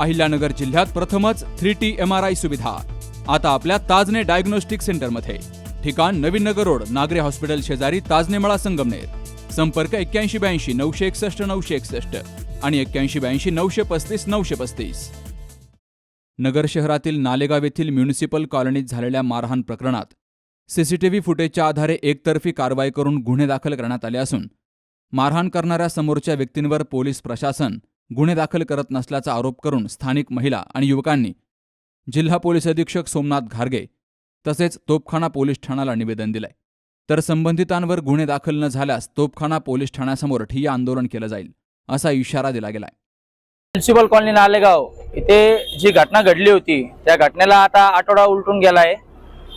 अहिल्यानगर जिल्ह्यात प्रथमच three T M R I सुविधा. आता आपल्या ताजने डायग्नोस्टिक सेंटरमध्ये. ठिकाण नवीन नगर रोड नागरे हॉस्पिटल शेजारी ताजनेमळा संगमनेर. संपर्क एक्क्याऐंशी ब्याऐंशी नऊशे एकसष्ट नऊशे एकसष्ट आणि एक्क्याऐंशी ब्याऐंशी नऊशे पस्तीस नऊशे पस्तीस. नगर शहरातील नालेगाव येथील म्युनिसिपल कॉलनीत झालेल्या मारहाण प्रकरणात सीसीटीव्ही फुटेजच्या आधारे एकतर्फी कारवाई करून गुन्हे दाखल करण्यात आले असून मारहाण करणाऱ्या समोरच्या व्यक्तींवर पोलीस प्रशासन गुन्हे दाखल करत नसल्याचा आरोप करून स्थानिक महिला आणि युवकांनी जिल्हा पोलीस अधीक्षक सोमनाथ घारगे तसेच तोपखाना पोलीस ठाण्याला निवेदन दिलंय. तर संबंधितांवर गुन्हे दाखल न झाल्यास तोपखाना पोलीस ठाण्यासमोर ठिय्या आंदोलन केलं जाईल असा इशारा दिला गेलाय. म्युन्सिपल कॉलनी नालेगाव इथे जी घटना घडली होती त्या घटनेला आता आठवडा उलटून गेलाय.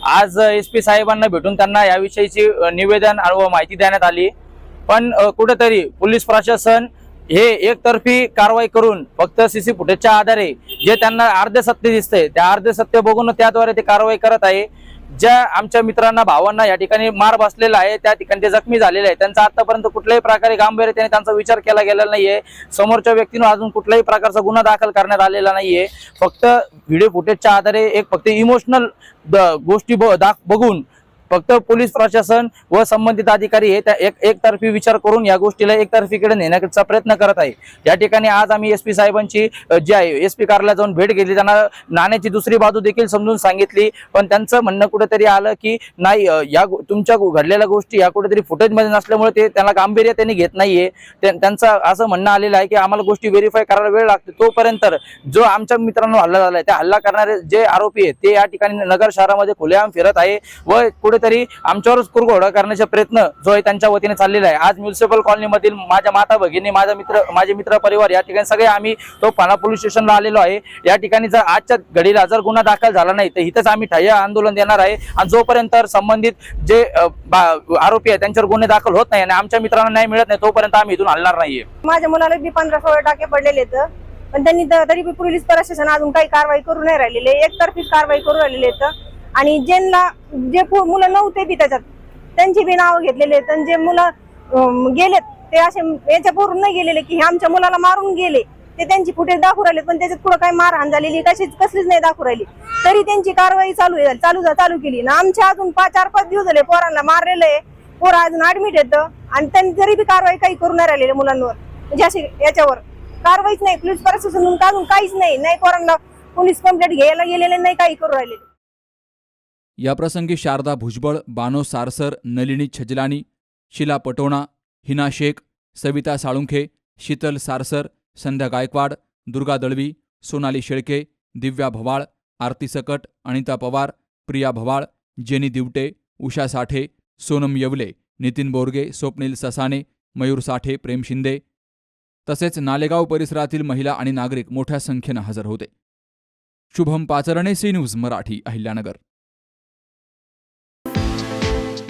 आज एस पी साहेबांना भेटून त्यांना याविषयीची निवेदन व माहिती देण्यात आली. पण कुठेतरी पोलीस प्रशासन हे एकतर्फी कारवाई करून फक्त सीसी फुटेजच्या आधारे जे त्यांना अर्ध सत्य दिसते त्या अर्ध सत्य बघून त्याद्वारे ते कारवाई करत आहे. ज्या आमच्या मित्रांना भावांना या ठिकाणी मार बसलेला आहे त्या ठिकाणी ते जखमी झालेले आहे त्यांचा आतापर्यंत कुठल्याही प्रकारे गांभीर्याने त्यांचा विचार केला गेलेला नाहीये. समोरच्या व्यक्तीनं अजून कुठल्याही प्रकारचा गुन्हा दाखल करण्यात आलेला नाहीये. फक्त व्हिडिओ फुटेजच्या आधारे एक फक्त इमोशनल गोष्टी ब- दाख बघून फक्त पोलीस प्रशासन व संबंधित अधिकारी हे त्या एक एकतर्फी विचार करून या गोष्टीला एकतर्फीकडे नेण्याचा प्रयत्न करत आहे. या ठिकाणी आज आम्ही एस पी साहेबांची जी आहे एस पी कार्यालयात जाऊन भेट घेतली. त्यांना नाण्याची दुसरी बाजू देखील समजून सांगितली. पण त्यांचं म्हणणं कुठेतरी आलं की नाही या तुमच्या घडलेल्या गोष्टी या कुठेतरी फुटेजमध्ये नसल्यामुळे ते त्यांना गांभीर्य त्यांनी घेत नाहीये. त्यांचं असं म्हणणं आलेलं आहे की आम्हाला गोष्टी व्हेरीफाय करायला वेळ लागते. तोपर्यंत जो आमच्या मित्रांनो हल्ला झाला आहे त्या हल्ला करणारे जे आरोपी आहेत ते या ठिकाणी नगर शहरामध्ये खुलेआम फिरत आहे व कुठे कुठेतरी आमच्यावरच कुरघोडा करण्याचा प्रयत्न जो आहे त्यांच्या वतीने चाललेला आहे. आज म्युन्सिपल कॉलनी मधील माझ्या माता भगिनी माझा मित्र माझे मित्र परिवार या ठिकाणी सगळे आम्ही तो पाना पोलीस स्टेशनला आलेलो आहे. या ठिकाणी जर आजच्या घडीला जर गुन्हा दाखल झाला नाही तर इथंच आम्ही ठय्या आंदोलन देणार आहे. आणि जोपर्यंत संबंधित जे आरोपी आहे त्यांच्यावर गुन्हे दाखल होत नाही आणि आमच्या मित्रांना न्याय मिळत नाही तोपर्यंत आम्ही इथून हलणार नाहीये. माझ्या मुलाला बी पंधरा सोळा टाके पडलेले आहेत. पण त्यांनी तरी पोलीस प्रशासन अजून काही कारवाई करू नाही राहिलेले. एकतर्फी कारवाई करू राहिलेले आहेत. आणि ज्यांना जे मुलं नव्हते बी त्याच्यात त्यांची बी नावं घेतलेले आणि जे मुलं गेलेत ते असे याच्या पूर्ण नाही गेलेले की आमच्या मुलाला मारून गेले. ते त्यांची फुटेज दाखवू राहिले पण त्याच्यात पुढे काही मारहाण झालेली कशीच कसलीच नाही दाखवू राहिली. तरी त्यांची कारवाई चालू आहे चालू चालू केली. ना आमच्या अजून पाच चार पाच दिवस झाले पोरांना मारलेलं आहे. पोरं अजून ऍडमिट येतं आणि त्यांनी जरी बी कारवाई काही करू नाही राहिलेल्या मुलांवर. म्हणजे अशी याच्यावर. कारवाईच नाही पोलीस प्रशासन अजून काहीच नाही. नाही पोरांना पोलीस कंप्लेंट घ्यायला गेलेले नाही काही करू राहिलेले. याप्रसंगी शारदा भुजबळ बानो सारसर नलिनी छजलानी शिला पटोणा हिना शेख सविता साळुंखे शीतल सारसर संध्या गायकवाड दुर्गा दळवी सोनाली शेळके दिव्या भवाळ आरती सकट अनिता पवार प्रिया भवाळ जेनी दिवटे उषा साठे सोनम येवले नितीन बोरगे स्वप्नील ससाने मयूर साठे प्रेम शिंदे तसेच नालेगाव परिसरातील महिला आणि नागरिक मोठ्या संख्येनं हजर होते. Shubham Pacharne C news Marathi Ahilyanagar.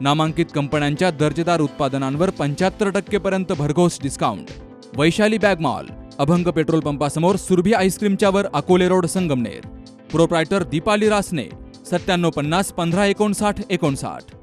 नामांकित कंपन्यांच्या दर्जेदार उत्पादनांवर पंच्याहत्तर टक्केपर्यंत भरघोस discount Vaishali bag mall Abhang petrol पंपासमोर Surabhi आईस्क्रीमच्या वर अकोले रोड संगमनेर. प्रोप्रायटर दीपाली रासने सत्त्याण्णव पन्नास पंधरा एकोणसाठ एकोणसाठ.